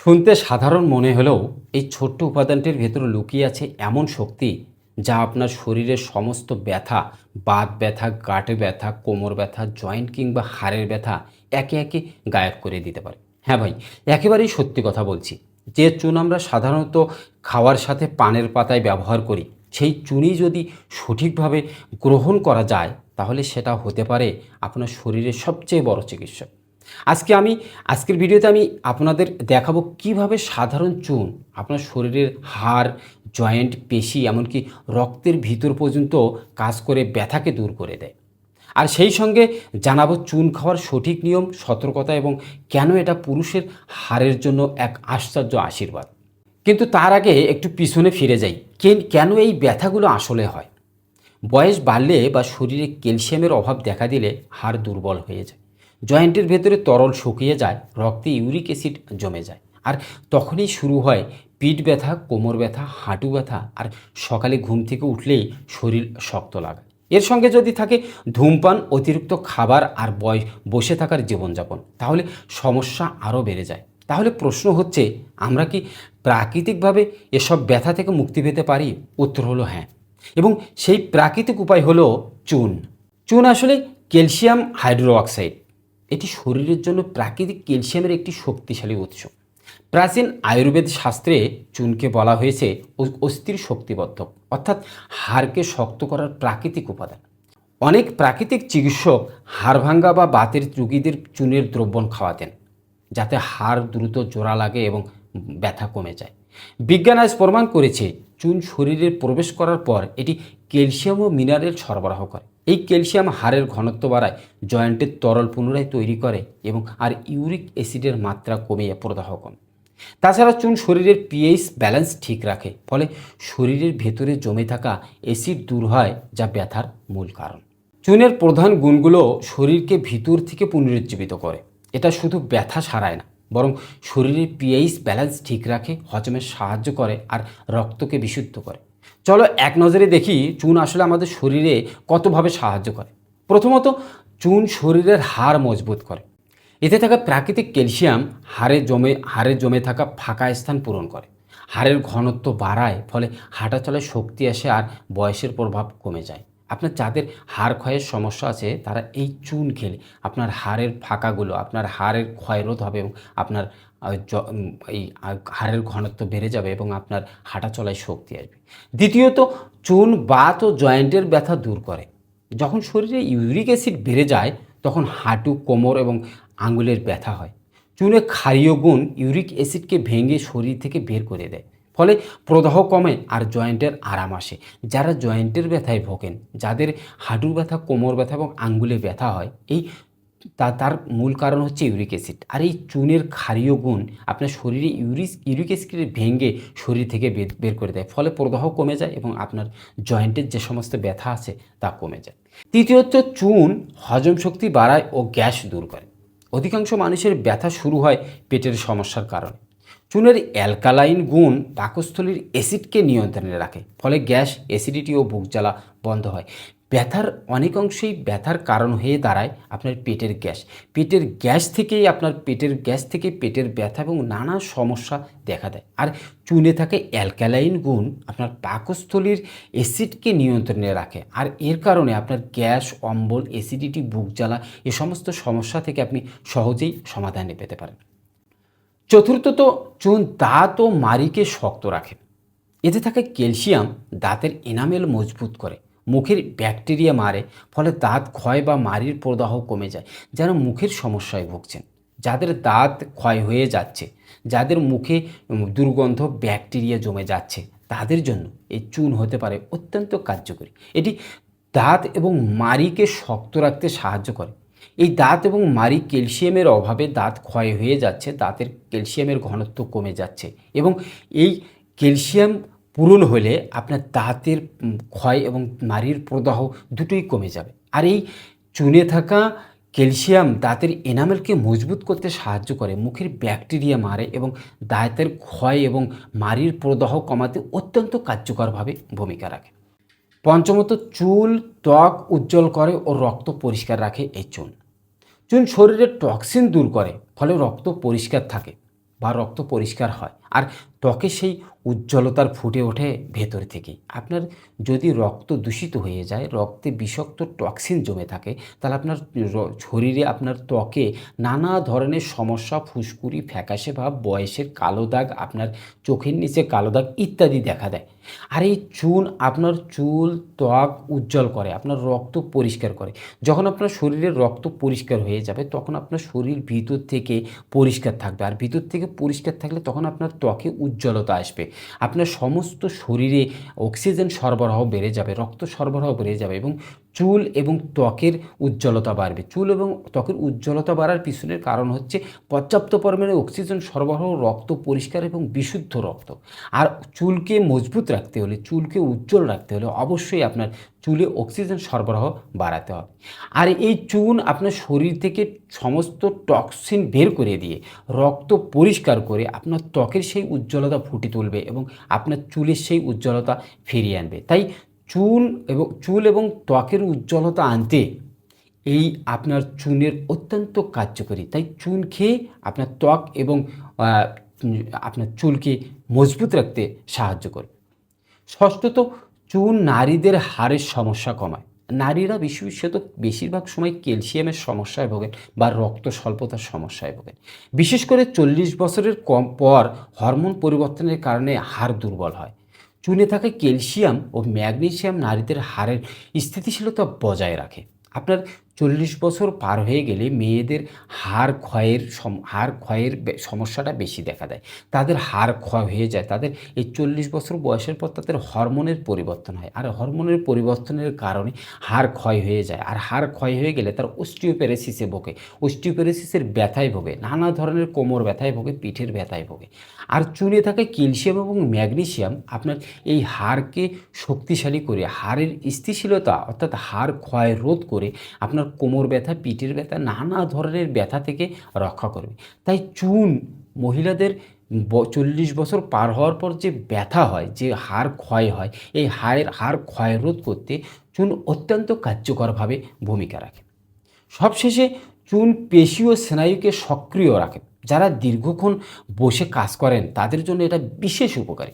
শুনতে সাধারণ মনে হলেও এই ছোট্ট উপাদানটির ভেতরে লুকিয়ে আছে এমন শক্তি যা আপনার শরীরের সমস্ত ব্যথা, বাত ব্যথা, গাঁটে ব্যথা, কোমর ব্যথা, জয়েন্ট কিংবা হাড়ের ব্যথা একে একে গায়েব করে দিতে পারে। হ্যাঁ ভাই, একেবারেই সত্যি কথা বলছি। যে চুন আমরা সাধারণত খাওয়ার সাথে পানের পাতায় ব্যবহার করি, সেই চুনি যদি সঠিকভাবে গ্রহণ করা যায়, তাহলে সেটা হতে পারে আপনার শরীরের সবচেয়ে বড় চিকিৎসা আজকে আমি, আজকের ভিডিওতে আমি আপনাদের দেখাবো কীভাবে সাধারণ চুন, আপনার শরীরের হাড়, জয়েন্ট, পেশি, এমনকি রক্তের ভিতর পর্যন্ত কাজ করে ব্যথাকে দূর করে দেয়। আর সেই সঙ্গে জানাব চুন খাওয়ার সঠিক নিয়ম, সতর্কতা এবং কেন এটা পুরুষের হাড়ের জন্য এক আশ্চর্য আশীর্বাদ। কিন্তু তার আগে একটু পিছনে ফিরে যাই, কেন এই ব্যথাগুলো আসলে হয়? বয়স বাড়লে বা শরীরে ক্যালসিয়ামের অভাব দেখা দিলে হাড় দুর্বল হয়ে যায়। জয়েন্টের ভেতরে তরল শুকিয়ে যায়, রক্তে ইউরিক অ্যাসিড জমে যায়। আর তখনই শুরু হয় পিঠ ব্যথা, কোমর ব্যথা, হাঁটু ব্যথা, আর সকালে ঘুম থেকে উঠলেই শরীর শক্ত লাগা। এর সঙ্গে যদি থাকে ধূমপান, অতিরিক্ত খাবার আর বয়স বসে থাকার জীবনযাপন। তাহলে সমস্যা আরও বেড়ে যায়। তাহলে প্রশ্ন হচ্ছে, আমরা কি প্রাকৃতিকভাবে এসব ব্যথা থেকে মুক্তি পেতে পারি? উত্তর হলো হ্যাঁ। এবং সেই প্রাকৃতিক উপায় হলো চুন। চুন আসলে ক্যালসিয়াম হাইড্রো অক্সাইড এটি শরীরের জন্য প্রাকৃতিক ক্যালসিয়ামের একটি শক্তিশালী উৎস। প্রাচীন আয়ুর্বেদ শাস্ত্রে চুনকে বলা হয়েছে অস্থির শক্তিবদ্ধক অর্থাৎ হাড়কে শক্ত করার প্রাকৃতিক উপাদান। অনেক প্রাকৃতিক চিকিৎসক হাড় ভাঙ্গা বা বাতের রুগীদের চুনের দ্রব্যণ খাওয়াতেন, যাতে হাড় দ্রুত জোড়া লাগে এবং ব্যথা কমে যায়। বিজ্ঞান আজ প্রমাণ করেছে, চুন শরীরে প্রবেশ করার পর এটি ক্যালসিয়াম ও মিনারেল সরবরাহ করে। এই ক্যালসিয়াম হাড়ের ঘনত্ব বাড়ায় জয়েন্টের তরল পুনরায় তৈরি করে এবং আর ইউরিক অ্যাসিডের মাত্রা কমিয়ে প্রদাহ কম তাছাড়া চুন শরীরের পিএইচ ব্যালেন্স ঠিক রাখে, ফলে শরীরের ভেতরে জমে থাকা অ্যাসিড দূর হয়, যা ব্যথার মূল কারণ। চুনের প্রধান গুণগুলো শরীরকে ভিতর থেকে পুনরুজ্জীবিত করে। এটা শুধু ব্যথা সারায় না, বরং শরীরের পিএইচ ব্যালেন্স ঠিক রাখে, হজমে সাহায্য করে আর রক্তকে বিশুদ্ধ করে। চলো এক নজরে দেখি চুন আসলে আমাদের শরীরে কতভাবে সাহায্য করে। প্রথমত, চুন শরীরের হাড় মজবুত করে। এতে থাকা প্রাকৃতিক ক্যালসিয়াম হাড়ে জমে হাড়ে জমে থাকা ফাঁকা স্থান পূরণ করে। হাড়ের ঘনত্ব বাড়ায়, ফলে হাঁটা চলায় শক্তি আসে আর বয়সের প্রভাব কমে যায়। আপনার যাদের হাড় ক্ষয়ের সমস্যা আছে, তারা এই চুন খেলে। আপনার হাড়ের ফাঁকাগুলো, আপনার হাড়ের ক্ষয়রোধ হবে এবং আপনার এই হাড়ের ঘনত্ব বেড়ে যাবে এবং আপনার হাঁটা চলায় শক্তি আসবে। দ্বিতীয়ত, চুন, বাত ও জয়েন্টের ব্যথা দূর করে। যখন শরীরে ইউরিক অ্যাসিড বেড়ে যায়, তখন হাঁটু, কোমর এবং আঙুলের ব্যথা হয়। চুনে ক্ষারীয় গুণ ইউরিক অ্যাসিডকে ভেঙে শরীর থেকে বের করে দেয়। ফলে প্রদাহ কমে আর জয়েন্টের আরাম আসে। যারা জয়েন্টের ব্যথায় ভোগেন, যাদের হাঁটুর ব্যথা, কোমর ব্যথা এবং আঙ্গুলে ব্যথা হয়, এই তা, তার মূল কারণ হচ্ছে ইউরিক অ্যাসিড। আর এই চুনের ক্ষারীয় গুণ আপনার শরীরে ইউরিক ইউরিক অ্যাসিডকে ভেঙে শরীর থেকে বের বের করে দেয়। ফলে প্রদাহ কমে যায় এবং আপনার জয়েন্টের যে সমস্ত ব্যথা আছে তা কমে যায়। তৃতীয়ত, চুন হজম শক্তি বাড়ায় ও গ্যাস দূর করে। অধিকাংশ মানুষের ব্যথা শুরু হয় পেটের সমস্যার কারণে। চুনের অ্যালকালাইন গুণ পাকস্থলীর অ্যাসিডকে নিয়ন্ত্রণে রাখে। ফলে গ্যাস, অ্যাসিডিটি ও বুক জ্বালা বন্ধ হয়। ব্যথার অনেক অনেকাংশেই ব্যথার কারণ হয়ে দাঁড়ায় আপনার পেটের গ্যাস। পেটের গ্যাস থেকেই আপনার পেটের গ্যাস থেকে পেটের ব্যথা এবং নানা সমস্যা দেখা দেয়। আর চুনে থাকে অ্যালকালাইন গুণ আপনার পাকস্থলীর অ্যাসিডকে নিয়ন্ত্রণে রাখে। আর এর কারণে আপনার গ্যাস, অম্বল, অ্যাসিডিটি, বুক জ্বালা এ সমস্ত সমস্যা থেকে আপনি সহজেই সমাধানে পেতে পারেন। চতুর্থত, চুন দাঁত ও মারিকে শক্ত রাখে এতে থাকে ক্যালসিয়াম দাঁতের এনামেল মজবুত করে। মুখের ব্যাকটেরিয়া মারে, ফলে দাঁত ক্ষয় বা মারির প্রদাহ কমে যায় যারা মুখের সমস্যায় ভুগছেন। যাদের দাঁত ক্ষয় হয়ে যাচ্ছে, যাদের মুখে দুর্গন্ধ, ব্যাকটেরিয়া জমে যাচ্ছে, তাদের জন্য এই চুন হতে পারে অত্যন্ত কার্যকরী। এটি দাঁত এবং মাড়িকে শক্ত রাখতে সাহায্য করে। এই দাঁত এবং মাড়ি ক্যালসিয়ামের অভাবে দাঁত ক্ষয় হয়ে যাচ্ছে, দাঁতের ক্যালসিয়ামের ঘনত্ব কমে যাচ্ছে এবং এই ক্যালসিয়াম পূরণ হলে আপনার দাঁতের ক্ষয় এবং মাড়ির প্রদাহ দুটোই কমে যাবে। আর এই চুনে থাকা ক্যালসিয়াম দাঁতের এনামেলকে মজবুত করতে সাহায্য করে। মুখের ব্যাকটেরিয়া মারে এবং দাঁতের ক্ষয় এবং মারির প্রদাহ কমাতে অত্যন্ত কার্যকরভাবে ভূমিকা রাখে। পঞ্চমত, চুল ত্বক উজ্জ্বল করে ও রক্ত পরিষ্কার রাখে এই চুন। চুন শরীরের টক্সিন দূর করে, ফলে রক্ত পরিষ্কার থাকে বা রক্ত পরিষ্কার হয়। আর ত্বকে সেই উজ্জ্বলতার ফুটে ওঠে ভেতর থেকেই আপনার যদি রক্ত দূষিত হয়ে যায়, রক্তে বিষাক্ত টক্সিন জমে থাকে, তাহলে আপনার শরীরে আপনার ত্বকে নানা ধরনের সমস্যা, ফুসকুড়ি, ফ্যাকাশে ভাব, বয়সের কালো দাগ, আপনার চোখের নিচে কালো দাগ ইত্যাদি দেখা দেয়। আর এই চুন আপনার চুল ত্বক উজ্জ্বল করে, আপনার রক্ত পরিষ্কার করে। যখন আপনার শরীরের রক্ত পরিষ্কার হয়ে যাবে, তখন আপনার শরীর ভিতর থেকে পরিষ্কার থাকবে। আর ভিতর থেকে পরিষ্কার থাকলে তখন আপনার ত্বকে উজ্জ্বলতা আসবে। আপনার সমস্ত শরীরে অক্সিজেন সরবরাহ বেড়ে যাবে, রক্ত সরবরাহ বেড়ে যাবে এবং চুল এবং ত্বকের উজ্জ্বলতা বাড়বে। চুল এবং ত্বকের উজ্জ্বলতা বাড়ার পিছনের কারণ হচ্ছে পর্যাপ্ত পরিমাণে অক্সিজেন সরবরাহ, রক্ত পরিষ্কার এবং বিশুদ্ধ রক্ত। আর চুলকে মজবুত রাখতে হলে, চুলকে উজ্জ্বল রাখতে হলে অবশ্যই আপনার চুলে অক্সিজেন সরবরাহ বাড়াতে হবে। আর এই চুন আপনার শরীর থেকে সমস্ত টক্সিন বের করে দিয়ে রক্ত পরিষ্কার করে আপনার ত্বকের সেই উজ্জ্বলতা ফুটে তুলবে এবং আপনার চুলের সেই উজ্জ্বলতা ফিরিয়ে আনবে। তাই চুল এবং চুল এবং ত্বকের উজ্জ্বলতা আনতে এই আপনার চুনের অত্যন্ত কার্যকরী। তাই চুন খেয়ে আপনার ত্বক এবং আপনার চুলকে মজবুত রাখতে সাহায্য করবে। ষষ্ঠত, চুন নারীদের হাড়ের সমস্যা কমায়। নারীরা বিশেষত বেশিরভাগ সময় ক্যালসিয়ামের সমস্যায় ভোগেন বা রক্ত স্বল্পতার সমস্যায় ভোগেন। বিশেষ করে চল্লিশ বছরের কম পর হরমোন পরিবর্তনের কারণে হাড় দুর্বল হয়। চুনে থাকা ক্যালসিয়াম ও ম্যাগনেসিয়াম নারীদের হাড়ের স্থিতিশীলতা বজায় রাখে। আপনার চল্লিশ বছর পার হয়ে গেলে মেয়েদের হাড় ক্ষয়ের হাড় ক্ষয়ের সমস্যাটা বেশি দেখা দেয়। তাদের হাড় ক্ষয় হয়ে যায়, তাদের এই চল্লিশ বছর বয়সের পর তাদের হরমোনের পরিবর্তন হয়। আর হরমোনের পরিবর্তনের কারণে হাড় ক্ষয় হয়ে যায়। আর হাড় ক্ষয় হয়ে গেলে তার অস্টিওপ্যারাসিসে ভোগে। অস্টিওপ্যারাসিসের ব্যথায় ভোগে। নানা ধরনের কোমর ব্যথায় ভোগে, পিঠের ব্যথায় ভোগে। আর চুনে থাকা ক্যালসিয়াম এবং ম্যাগনেসিয়াম। আপনার এই হাড়কে শক্তিশালী করে, হাড়ের স্থিতিশীলতা অর্থাৎ হাড় ক্ষয় রোধ করে আপনার কোমর ব্যথা, পিঠের ব্যথা, নানা ধরনের ব্যথা থেকে রক্ষা করবে। তাই চুন মহিলাদের চল্লিশ বছর পার হওয়ার পর যে ব্যথা হয়, যে হাড় ক্ষয় হয়, এই হাড়ের, হাড় ক্ষয় রোধ করতে চুন অত্যন্ত কার্যকরভাবে ভূমিকা রাখে। সবশেষে চুন পেশি ও স্নায়ুকে সক্রিয় রাখে। যারা দীর্ঘক্ষণ বসে কাজ করেন, তাদের জন্য এটা বিশেষ উপকারী।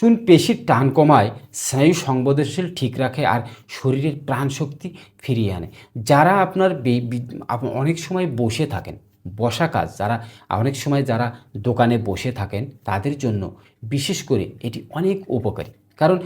চুন পেশির টান কমায়, স্নায়ু সংবেদনশীল ঠিক রাখে আর শরীরের প্রাণশক্তি ফিরিয়ে আনে। যারা আপনার অনেক সময় বসে থাকেন, বসা কাজ, যারা অনেক সময় যারা দোকানে বসে থাকেন, তাদের জন্য বিশেষ করে এটি অনেক উপকারী। কারণ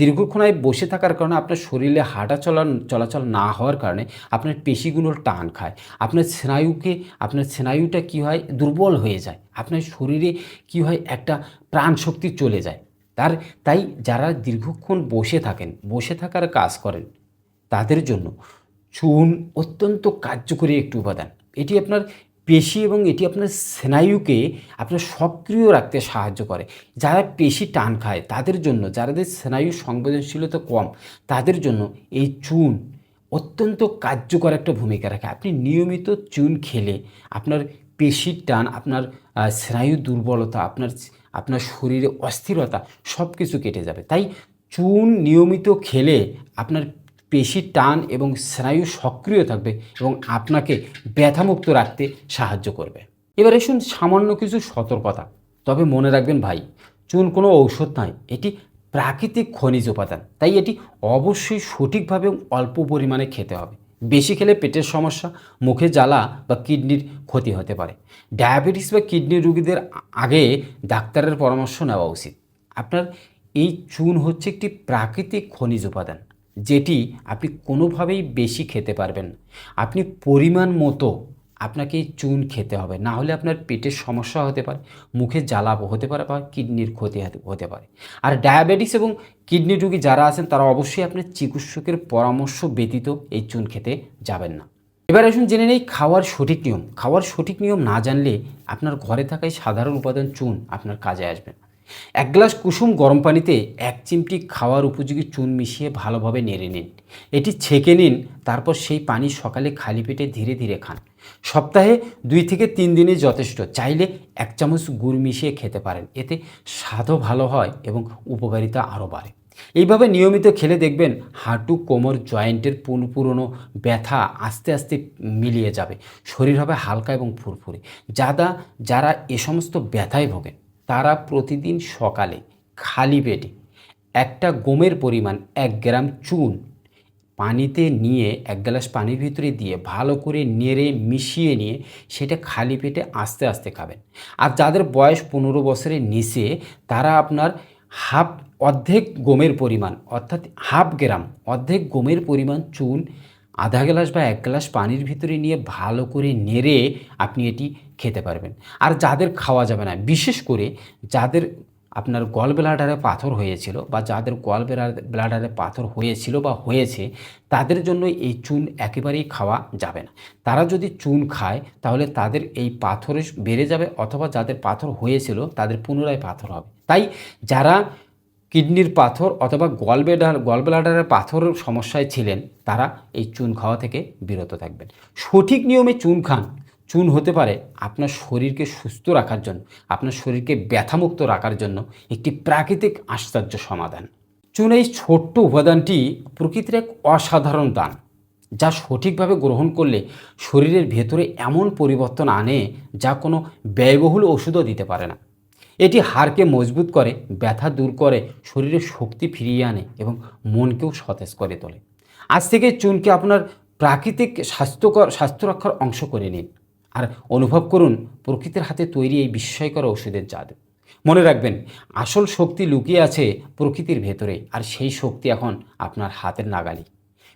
দীর্ঘক্ষণায় বসে থাকার কারণে আপনার শরীরে হাঁটা চলান চলাচল না হওয়ার কারণে আপনার পেশিগুলোর টান খায়। আপনার স্নায়ুকে আপনার স্নায়ুটা কি হয়? দুর্বল হয়ে যায়। আপনার শরীরে কি হয়? একটা প্রাণ শক্তি চলে যায়। তার, তাই যারা দীর্ঘক্ষণ বসে থাকেন, বসে থাকার কাজ করেন, তাদের জন্য চুন অত্যন্ত কার্যকরী একটি উপাদান। এটি আপনার পেশি এবং এটি আপনার স্নায়ুকে আপনার সক্রিয় রাখতে সাহায্য করে। যারা পেশি টান খায়, তাদের জন্য যাদের স্নায়ু সংবেদনশীলতা কম, তাদের জন্য এই চুন অত্যন্ত কার্যকর একটা ভূমিকা রাখে। আপনি নিয়মিত চুন খেলে আপনার পেশির টান, আপনার স্নায়ু দুর্বলতা, আপনার আপনার শরীরে অস্থিরতা সব কিছু কেটে যাবে। তাই চুন নিয়মিত খেলে আপনার পেশির টান এবং স্নায়ু সক্রিয় থাকবে এবং আপনাকে ব্যথামুক্ত রাখতে সাহায্য করবে। এবার এসুন সামান্য কিছু সতর্কতা। তবে মনে রাখবেন ভাই, চুন কোনো ঔষধ নয়, এটি প্রাকৃতিক খনিজ উপাদান। তাই এটি অবশ্যই সঠিকভাবে অল্প পরিমাণে খেতে হবে। বেশি খেলে পেটের সমস্যা, মুখে জ্বালা বা কিডনির ক্ষতি হতে পারে। ডায়াবেটিস বা কিডনি রোগীদের আগে ডাক্তারের পরামর্শ নেওয়া উচিত। আপনার এই চুন হচ্ছে একটি প্রাকৃতিক খনিজ উপাদান, যেটি আপনি কোনোভাবেই বেশি খেতে পারবেন আপনি পরিমাণ মতো আপনাকে চুন খেতে হবে। না হলে আপনার পেটের সমস্যা হতে পারে, মুখে জ্বালা হতে পারে বা কিডনির ক্ষতি হতে- পারে। আর ডায়াবেটিস এবং কিডনি রোগী যারা আছেন, তারা অবশ্যই আপনার চিকিৎসকের পরামর্শ ব্যতীত এই চুন খেতে যাবেন না। এবার আসুন জেনে নেই খাওয়ার সঠিক নিয়ম। খাওয়ার সঠিক নিয়ম না জানলে আপনার ঘরে থাকা এই সাধারণ উপাদান চুন আপনার কাজে আসবে না। এক গ্লাস কুসুম গরম পানিতে এক চিমটি খাওয়ার উপযোগী চুন মিশিয়ে ভালোভাবে নেড়ে নিন। এটি ছেঁকে নিন, তারপর সেই পানি সকালে খালি পেটে ধীরে ধীরে খান। সপ্তাহে দুই থেকে তিন দিনে যথেষ্ট। চাইলে এক চামচ গুড় মিশিয়ে খেতে পারেন। এতে স্বাদও ভালো হয় এবং উপকারিতা আরও বাড়ে। এইভাবে নিয়মিত খেলে দেখবেন হাঁটু, কোমর, জয়েন্টের পুন পুরনো ব্যথা আস্তে আস্তে মিলিয়ে যাবে। শরীর হবে হালকা এবং ফুরফুরে। যারা যারা এ সমস্ত ব্যথায় ভোগেন, তারা প্রতিদিন সকালে খালি পেটে একটা গমের পরিমাণ এক গ্রাম চুন পানিতে নিয়ে এক গ্লাস পানির ভিতরে দিয়ে ভালো করে নেড়ে মিশিয়ে নিয়ে সেটা খালি পেটে আস্তে আস্তে খাবেন। আর যাদের বয়স পনেরো বছরের নিচে, তারা আপনার হাফ অর্ধেক গমের পরিমাণ, অর্থাৎ হাফ গ্রাম অর্ধেক গমের পরিমাণ চুন, আধা গ্লাস বা এক গ্লাস পানির ভিতরে নিয়ে ভালো করে নেড়ে আপনি এটি খেতে পারবেন। আর যাদের খাওয়া যাবে না, বিশেষ করে যাদের আপনার গল ব্লাডারে পাথর হয়েছিল বা যাদের গল ব্লাডারে পাথর হয়েছিল বা হয়েছে, তাদের জন্য এই চুন একেবারেই খাওয়া যাবে না। তারা যদি চুন খায়, তাহলে তাদের এই পাথরে বেড়ে যাবে অথবা যাদের পাথর হয়েছিল, তাদের পুনরায় পাথর হবে। তাই যারা কিডনির পাথর অথবা গল ব্লাডার গল ব্লাডারের পাথরের সমস্যায় ছিলেন, তারা এই চুন খাওয়া থেকে বিরত থাকবেন। সঠিক নিয়মে চুন খান। চুন হতে পারে আপনার শরীরকে সুস্থ রাখার জন্য, আপনার শরীরকে ব্যথামুক্ত রাখার জন্য একটি প্রাকৃতিক আশ্চর্য সমাধান। চুন এই ছোট্ট উপাদানটি প্রকৃতির এক অসাধারণ দান, যা সঠিকভাবে গ্রহণ করলে শরীরের ভেতরে এমন পরিবর্তন আনে যা কোনো ব্যয়বহুল ওষুধও দিতে পারে না। এটি হাড়কে মজবুত করে, ব্যথা দূর করে শরীরে শক্তি ফিরিয়ে আনে এবং মনকেও সতেজ করে তোলে। আজ থেকে চুনকে আপনার প্রাকৃতিক স্বাস্থ্যকর, স্বাস্থ্য রক্ষার অংশ করে নিন। আর অনুভব করুন প্রকৃতির হাতে তৈরি এই বিস্ময়কর ওষুধের জাদু মনে রাখবেন, আসল শক্তি লুকিয়ে আছে প্রকৃতির ভেতরে আর সেই শক্তি এখন আপনার হাতের নাগালি।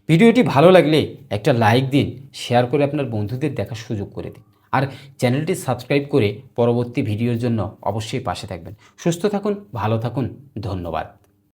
ভিডিওটি ভালো লাগলে একটা লাইক দিন, শেয়ার করে আপনার বন্ধুদের দেখার সুযোগ করে দিন। আর চ্যানেলটি সাবস্ক্রাইব করে পরবর্তী ভিডিওর জন্য অবশ্যই পাশে থাকবেন। সুস্থ থাকুন, ভালো থাকুন, ধন্যবাদ।